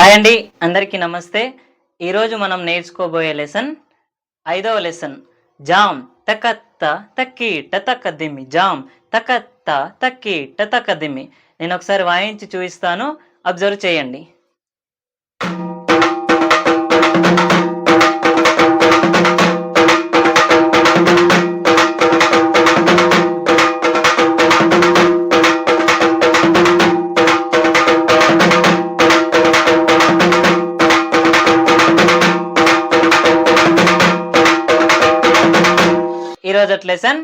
Hi అండి అందరికీ నమస్తే. ఈరోజు మనం నేర్చుకోబోయే లెసన్ ఐదవ లెసన్ జామ్ తకత్త తక్కి తక్కదిమి జామ్ తకత్త తక్కి తక్కదిమి నేను ఒకసారి వాయించి చూపిస్తాను. అబ్జర్వ్ చేయండి. ఈరోజు లెసన్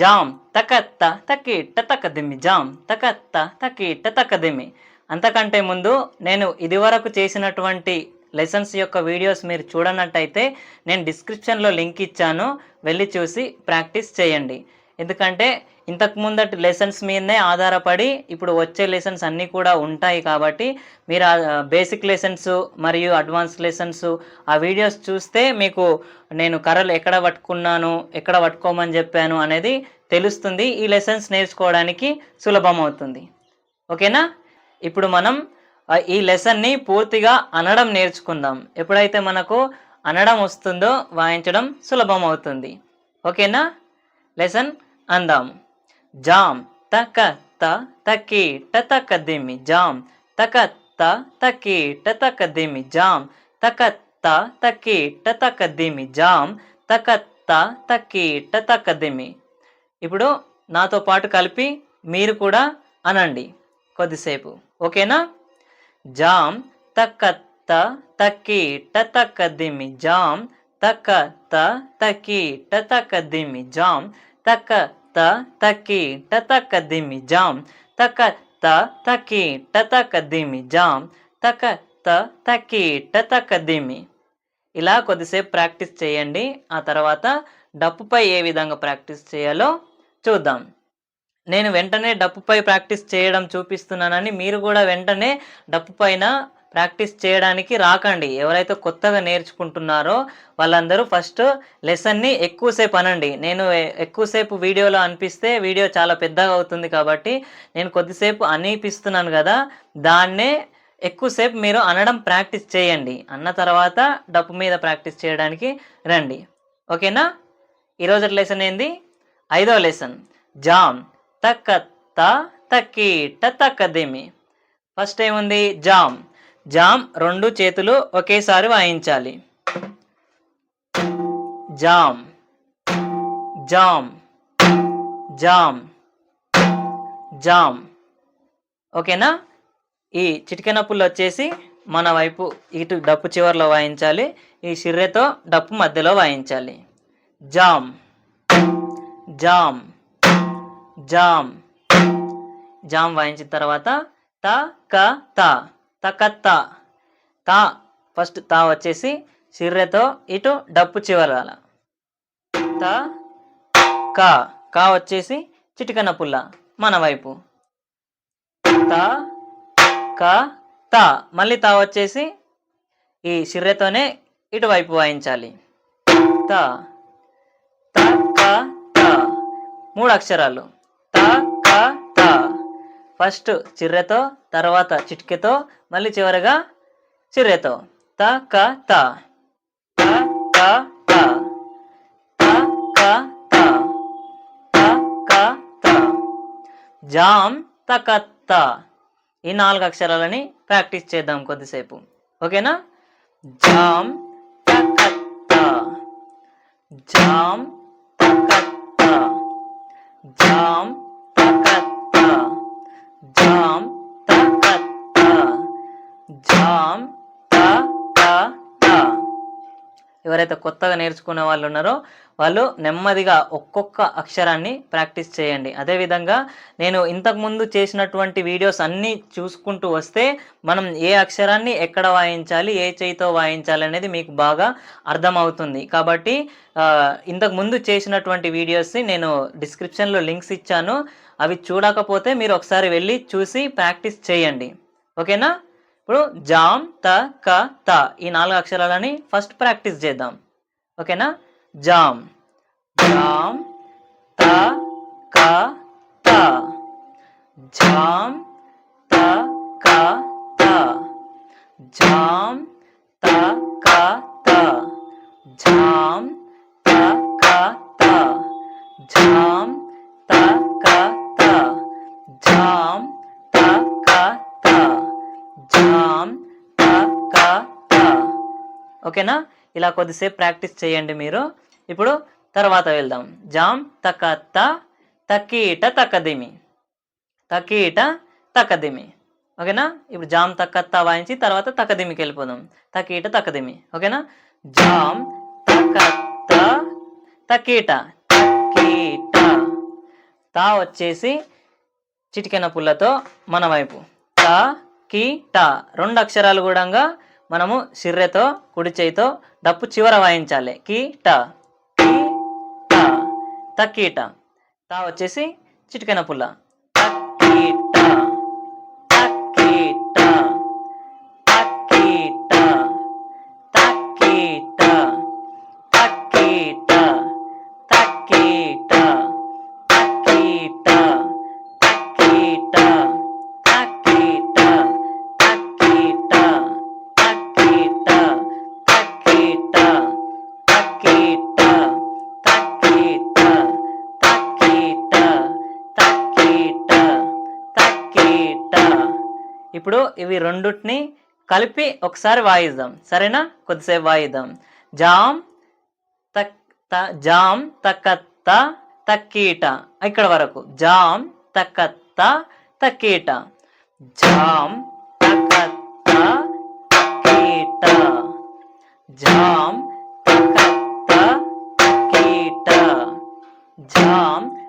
జామ్ తకత్త తక్కి తకదిమి. జామ్ తకత్త తక్కి తకదిమి. అంతకంటే ముందు నేను ఇదివరకు చేసినటువంటి లెసన్స్ యొక్క వీడియోస్ మీరు చూడనట్టయితే నేను డిస్క్రిప్షన్లో లింక్ ఇచ్చాను. వెళ్ళి చూసి ప్రాక్టీస్ చేయండి. ఎందుకంటే ఇంతకు ముందటి లెసన్స్ మీదనే ఆధారపడి ఇప్పుడు వచ్చే లెసన్స్ అన్నీ కూడా ఉంటాయి కాబట్టి మీరు బేసిక్ లెసన్స్ మరియు అడ్వాన్స్ లెసన్స్ ఆ వీడియోస్ చూస్తే మీకు నేను కర్రలు ఎక్కడ పట్టుకున్నాను ఎక్కడ పట్టుకోమని చెప్పాను అనేది తెలుస్తుంది. ఈ లెసన్స్ నేర్చుకోవడానికి సులభం అవుతుంది. ఓకేనా? ఇప్పుడు మనం ఈ లెసన్ని పూర్తిగా అనడం నేర్చుకుందాం. ఎప్పుడైతే మనకు అనడం వస్తుందో వాయించడం సులభం అవుతుంది. ఓకేనా? లెసన్ అందాం. జామ్ తక త తకి టతక దిమి జామ్ తక త తకి టతక దిమి జామ్ తక త తకి టతక దిమి జామ్ తక త తకి టతక దిమి. ఇప్పుడు నాతో పాటు కలిపి మీరు కూడా అనండి కొద్దిసేపు. ఓకేనా? జామ్ తకత్త తకి టతకదిమి జామ్ తకత్త తకి టతకదిమి జామ్ తకత్త తకి టతకదిమి జామ్ త తకి టతకదిమి జామ్ త తకి టతకదిమి ఇలా కొద్దిసేపు ప్రాక్టీస్ చేయండి. ఆ తర్వాత డప్పుపై ఏ విధంగా ప్రాక్టీస్ చేయాలో చూద్దాం. నేను వెంటనే డప్పుపై ప్రాక్టీస్ చేయడం చూపిస్తున్నానని మీరు కూడా వెంటనే డప్పు పైన ప్రాక్టీస్ చేయడానికి రాకండి. ఎవరైతే కొత్తగా నేర్చుకుంటున్నారో వాళ్ళందరూ ఫస్ట్ లెసన్ని ఎక్కువసేపు అనండి. నేను ఎక్కువసేపు వీడియోలో అనిపిస్తే వీడియో చాలా పెద్దగా అవుతుంది కాబట్టి నేను కొద్దిసేపు అనిపిస్తున్నాను కదా దాన్నే ఎక్కువసేపు మీరు అనడం ప్రాక్టీస్ చేయండి. అన్న తర్వాత డప్పు మీద ప్రాక్టీస్ చేయడానికి రండి. ఓకేనా? ఈరోజు లెసన్ ఏంది? ఐదో లెసన్. జామ్. తక్క త తక్కి టతకదిమి ఫస్ట్ ఏముంది? జామ్. జామ్ రెండు చేతులు ఒకేసారి వాయించాలి. జామ్ జామ్ జామ్ జామ్. ఓకేనా? ఈ చిటికెనప్పులు వచ్చేసి మన వైపు ఇటు డప్పు చివర్లో వాయించాలి ఈ సిర్రెతో డప్పు మధ్యలో వాయించాలి. జామ్ జామ్ జామ్. జామ్ వాయించిన తర్వాత త క త. తకత్త. తా ఫస్ట్ తా వచ్చేసి సిర్రెతో ఇటు డప్పు చివరాల. త క కా వచ్చేసి చిటికన పుల్ల మన వైపు. త క త మళ్ళీ తా వచ్చేసి ఈ సిర్రెతోనే ఇటువైపు వాయించాలి. త త క త మూడు అక్షరాలు. ఫస్ట్ చిర్రెతో తర్వాత చిట్కెతో మళ్ళీ చివరగా చిర్రెతో. త క త. త క త. త క త. త క త. జామ్ తకత్త ఈ నాలుగు అక్షరాలని ప్రాక్టీస్ చేద్దాం కొద్దిసేపు. ఓకేనా? జామ్ తకత్త జామ్ తకత్త జామ్ జామ్ ఎవరైతే కొత్తగా నేర్చుకునే వాళ్ళు ఉన్నారో వాళ్ళు నెమ్మదిగా ఒక్కొక్క అక్షరాన్ని ప్రాక్టీస్ చేయండి. అదేవిధంగా నేను ఇంతకుముందు చేసినటువంటి వీడియోస్ అన్నీ చూసుకుంటూ వస్తే మనం ఏ అక్షరాన్ని ఎక్కడ వాయించాలి ఏ చేయితో వాయించాలి అనేది మీకు బాగా అర్థమవుతుంది. కాబట్టి ఇంతకుముందు ఇంతకు ముందు చేసినటువంటి వీడియోస్ని నేను డిస్క్రిప్షన్లో లింక్స్ ఇచ్చాను. అవి చూడకపోతే మీరు ఒకసారి వెళ్ళి చూసి ప్రాక్టీస్ చేయండి. ఓకేనా? ఇప్పుడు జామ్ త క త ఈ నాలుగు అక్షరాలని ఫస్ట్ ప్రాక్టీస్ చేద్దాం. ఓకేనా? జామ్. జామ్ త క త. జామ్ త క త. జామ్ త క త. జామ్ త క త. జామ్ త క త. జామ్ ఓకేనా? ఇలా కొద్దిసేపు ప్రాక్టీస్ చేయండి మీరు. ఇప్పుడు తర్వాత వెళ్దాం. జామ్ తక త తకీట తకదిమి. తకీట తకదిమి. ఓకేనా? ఇప్పుడు జామ్ తక్కత్త వాయించి తర్వాత తకదిమికి వెళ్ళిపోదాం. తకీట తకదిమి. ఓకేనా? జామ్ తకత్త తకీట తకీట. తా వచ్చేసి చిటికెన పుల్లతో మన వైపు. త కి ట రెండు అక్షరాలు కూడా మనము సిర్రెతో కుడి చేయితో డప్పు చివర వాయించాలి. కి ట. ట. తక్కీట తా వచ్చేసి చిటికెన పుల్ల. ఇప్పుడు ఇవి రెండుటిని కలిపి ఒకసారి వాయిద్దాం. సరేనా? కొద్దిసేపు వాయిద్దాం. జామ్ తక్ త జామ్ తక్కత్త తక్కీట. ఇక్కడ వరకు. జామ్ తక్కత్త తక్కీట. జామ్ తక్కత్త తక్కీట. జామ్ తక్కత్త తక్కీట. జామ్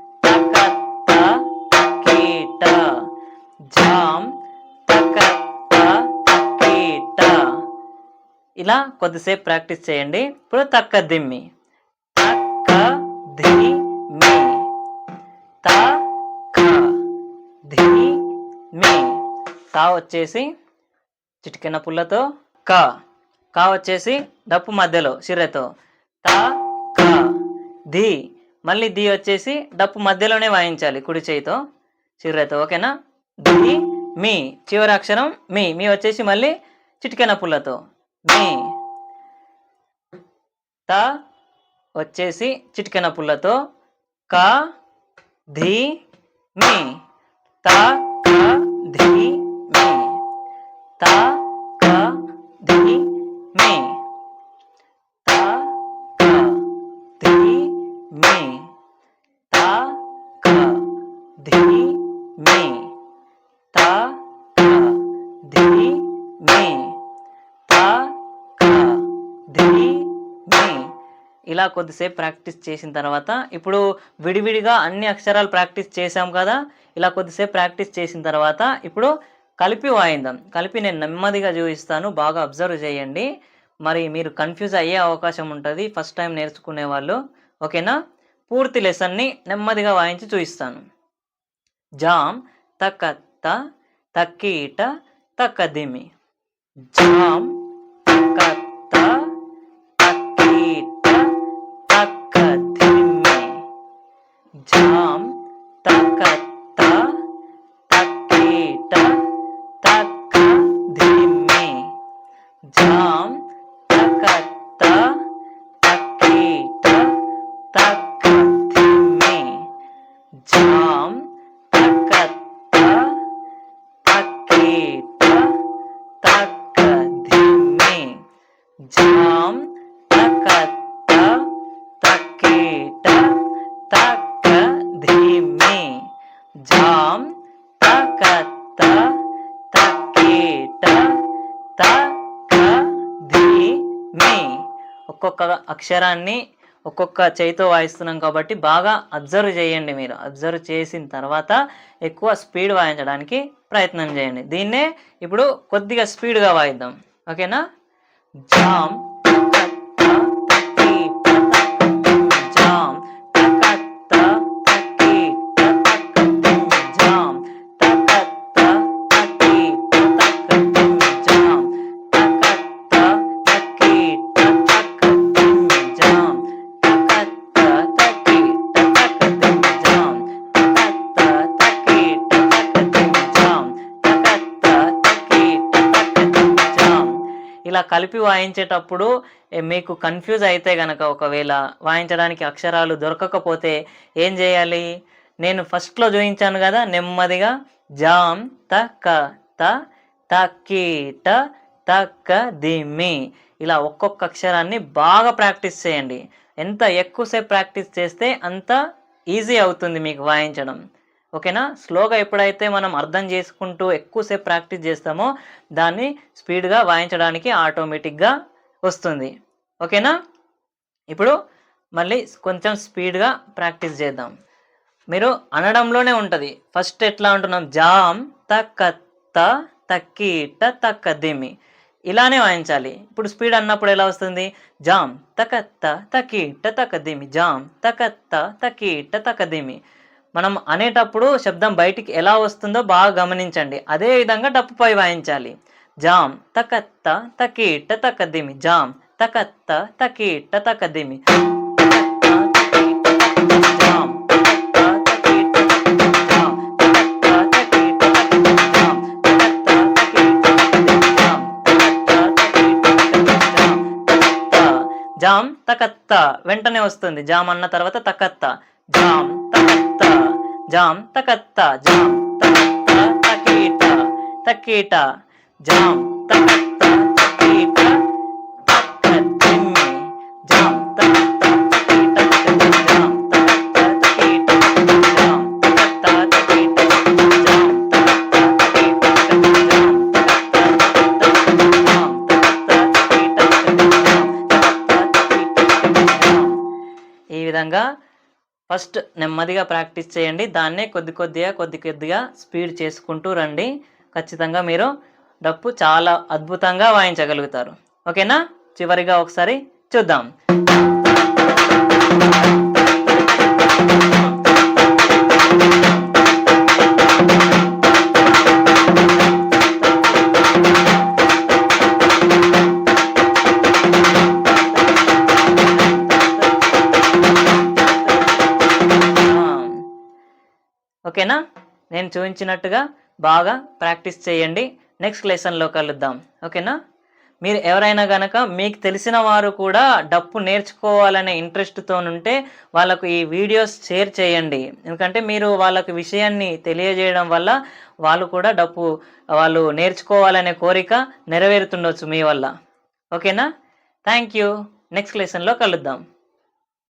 ఇలా కొద్దిసేపు ప్రాక్టీస్ చేయండి. ఇప్పుడు తక్క దిమ్మి తక్క ధిమి తక్క ధిమి తా వచ్చేసి చిటికెన పుల్లతో క. కా వచ్చేసి డప్పు మధ్యలో సిర్రెతో త క ధి మళ్ళీ ది వచ్చేసి డప్పు మధ్యలోనే వాయించాలి కుడి చేయితో సిర్రెతో ఓకేనా? ది మీ. చివరి అక్షరం మీ. మీ వచ్చేసి మళ్ళీ చిటికెన పుల్లతో. మే త వచ్చేసి చిటికెన పుల్లతో క ధి మే. త క ధి మే. త క ధి మే. త క ధి మీ. త క ధి మే. త క ధి మే. ఇలా కొద్దిసేపు ప్రాక్టీస్ చేసిన తర్వాత ఇప్పుడు విడివిడిగా అన్ని అక్షరాలు ప్రాక్టీస్ చేసాం కదా ఇలా కొద్దిసేపు ప్రాక్టీస్ చేసిన తర్వాత ఇప్పుడు కలిపి వాయిందాం కలిపి నేను నెమ్మదిగా చూపిస్తాను బాగా అబ్జర్వ్ చేయండి. మరి మీరు కన్ఫ్యూజ్ అయ్యే అవకాశం ఉంటుంది ఫస్ట్ టైం నేర్చుకునే వాళ్ళు. ఓకేనా? పూర్తి లెసన్ని నెమ్మదిగా వాయించి చూపిస్తాను. జామ్ తకత్త తక్కీట తక్కదిమి జామ్ যা ఒక్కొక్క అక్షరాన్ని ఒక్కొక్క చేయితో వాయిస్తున్నాం కాబట్టి బాగా అబ్జర్వ్ చేయండి మీరు. అబ్జర్వ్ చేసిన తర్వాత ఎక్కువ స్పీడ్ వాయించడానికి ప్రయత్నం చేయండి. దీన్నే ఇప్పుడు కొద్దిగా స్పీడ్గా వాయిద్దాం. ఓకేనా? జామ్. ఇలా కలిపి వాయించేటప్పుడు మీకు కన్ఫ్యూజ్ అయితే గనక ఒకవేళ వాయించడానికి అక్షరాలు దొరకకపోతే ఏం చేయాలి? నేను ఫస్ట్లో చూపించాను కదా నెమ్మదిగా జామ్ తక త తకీట తక్క దిమ్మి ఇలా ఒక్కొక్క అక్షరాన్ని బాగా ప్రాక్టీస్ చేయండి. ఎంత ఎక్కువసేపు ప్రాక్టీస్ చేస్తే అంత ఈజీ అవుతుంది మీకు వాయించడం. ఓకేనా? స్లోగా ఎప్పుడైతే మనం అర్థం చేసుకుంటూ ఎక్కువసేపు ప్రాక్టీస్ చేస్తామో దాన్ని స్పీడ్గా వాయించడానికి ఆటోమేటిక్గా వస్తుంది. ఓకేనా? ఇప్పుడు మళ్ళీ కొంచెం స్పీడ్గా ప్రాక్టీస్ చేద్దాం. మీరు అనడంలోనే ఉంటుంది. ఫస్ట్ ఎట్లా అంటున్నాం? జామ్ తక్కత్త తక్కీట తక్కదిమి ఇలానే వాయించాలి. ఇప్పుడు స్పీడ్ అన్నప్పుడు ఎలా వస్తుంది? జామ్ తకత్త తకీట తకదిమి జామ్ తకత్త తకీట తకదిమి మనం అనేటప్పుడు శబ్దం బయటికి ఎలా వస్తుందో బాగా గమనించండి. అదే విధంగా డప్పుపై వాయించాలి. జామ్ తకత్త తకీట తకదిమి. జామ్ తకత్త తకీట తకదిమి. జామ్ తకత్త. జామ్ తకత్త. వెంటనే వస్తుంది. జామ్ అన్న తర్వాత తకత్త. జామ్ తకత్త జామ్ తకత్త జామ్ తకత్త తకీట తకీట జామ్ తకత్త తకీట. ఫస్ట్ నెమ్మదిగా ప్రాక్టీస్ చేయండి. దాన్నే కొద్ది కొద్దిగా కొద్ది కొద్దిగా స్పీడ్ చేసుకుంటూ రండి. ఖచ్చితంగా మీరు డప్పు చాలా అద్భుతంగా వాయించగలుగుతారు. ఓకేనా? చివరిగా ఒకసారి చూద్దాం. ఓకేనా? నేను చూపించినట్టుగా బాగా ప్రాక్టీస్ చేయండి. నెక్స్ట్ లెసన్లో కలుద్దాం. ఓకేనా? మీరు ఎవరైనా గనక మీకు తెలిసిన వారు కూడా డప్పు నేర్చుకోవాలనే ఇంట్రెస్ట్తో ఉంటే వాళ్ళకు ఈ వీడియోస్ షేర్ చేయండి. ఎందుకంటే మీరు వాళ్ళకు విషయాన్ని తెలియజేయడం వల్ల వాళ్ళు కూడా డప్పు వాళ్ళు నేర్చుకోవాలనే కోరిక నెరవేరుతుండొచ్చు మీ వల్ల. ఓకేనా? Thank you. నెక్స్ట్ లెసన్లో కలుద్దాం.